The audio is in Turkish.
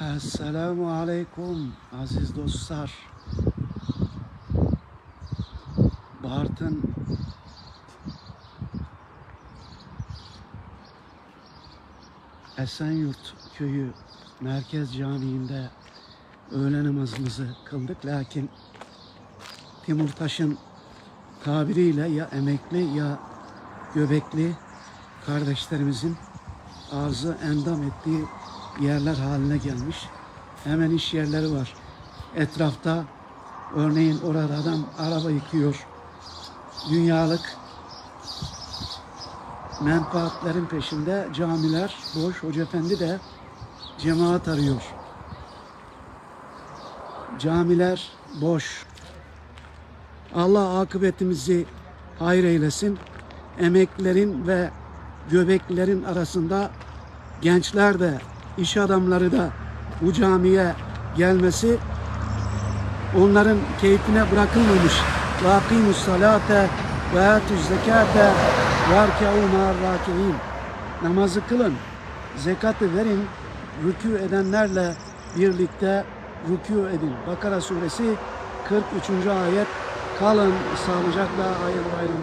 Esselamu Aleyküm aziz dostlar. Bartın Esenyurt köyü Merkez Camii'nde öğle namazımızı kıldık. Lakin Timurtaş'ın tabiriyle ya emekli ya göbekli kardeşlerimizin ağzı endam ettiği yerler haline gelmiş. Hemen iş yerleri var. Etrafta örneğin orada adam araba yıkıyor. Dünyalık menfaatlerin peşinde camiler boş. Hoca Efendi de cemaat arıyor. Camiler boş. Allah akıbetimizi hayır eylesin. Emeklerin ve göbeklerin arasında gençler de, iş adamları da bu camiye gelmesi onların keyfine bırakılmamış. Akimus salate ve zekate ve erke'u ma'ar-raki'in. Namazı kılın, zekatı verin, rükû edenlerle birlikte rükû edin. Bakara suresi 43. ayet. Kalın sağlıcakla hayırlı ayrılma.